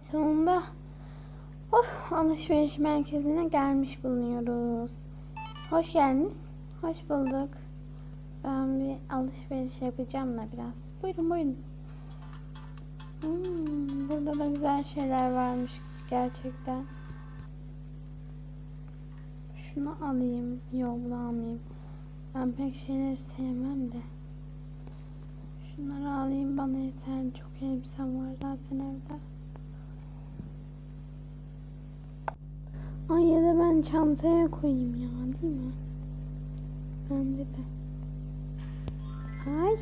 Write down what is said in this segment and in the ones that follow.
sonunda oh, alışveriş merkezine gelmiş bulunuyoruz. Hoş geldiniz. Hoş bulduk. Ben bir alışveriş yapacağım da biraz. Buyurun buyurun. Hmm, burada da güzel şeyler varmış gerçekten. Şunu alayım. Yok bunu almayayım. Ben pek şeyleri sevmem de. Şunları alayım bana yeter. Çok elbisem var zaten evde. Ay ya da ben çantaya koyayım ya değil mi? Bence de. Ay.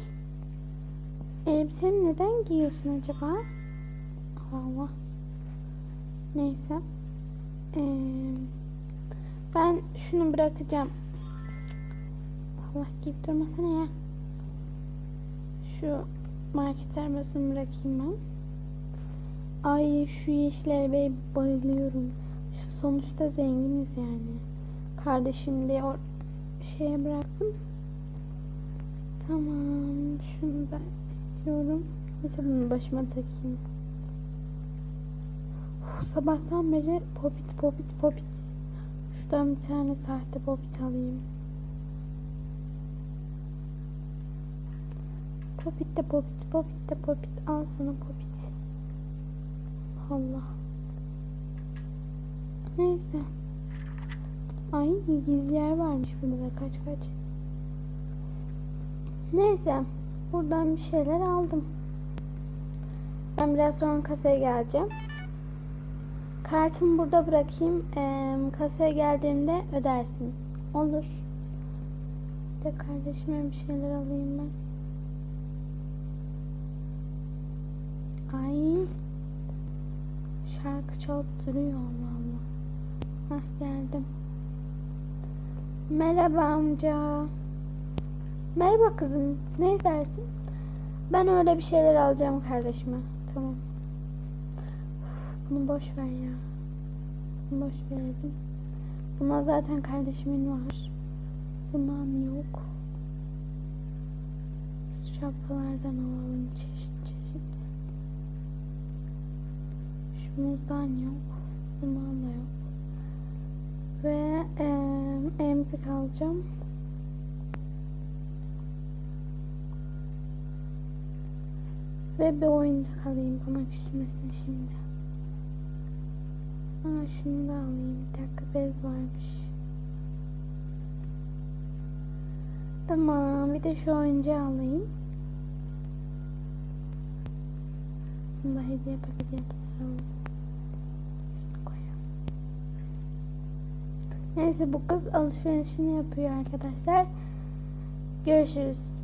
Elbisemi neden giyiyorsun acaba? Allah. Neyse. Ee, ben şunu bırakacağım. Allah giyip durmasana ya. Şu market arabasını bırakayım ben. Ay şu yeşil arabaya bayılıyorum. Sonuçta zenginiz yani. Kardeşim de o şeye bıraktım. Tamam. Şunu da istiyorum. Neyse bunu başıma takayım. Uf, sabahtan beri popit popit popit. Şuradan bir tane sahte popit alayım. Popit de popit, popit de popit. Al sana popit. Allah. Neyse. Ay gizli yer varmış burada kaç kaç. Neyse. Buradan bir şeyler aldım. Ben biraz sonra kasaya geleceğim. Kartımı burada bırakayım. Ee, kasaya geldiğimde ödersiniz. Olur. Bir de kardeşime bir şeyler alayım ben. Ay. Şarkı çalıp duruyor Allah. Hah geldim. Merhaba amca. Merhaba kızım. Ne istersin? Ben öyle bir şeyler alacağım kardeşime. Tamam. Uf, bunu boş ver ya. Bunu boş verelim. Buna zaten kardeşimin var. Bundan yok. Şapkalardan alalım çeşit çeşit. Şu muzdan yok. Bundan eee emzik alacağım. Ve bir oyuncak alayım bana küsmesin şimdi. Aa şunu da alayım. Bir dakika bez varmış. Tamam bir de şu oyuncağı alayım. Bunu da hediye paketi yaptıralım. Şunu koyalım. Neyse bu kız alışverişini yapıyor arkadaşlar. Görüşürüz.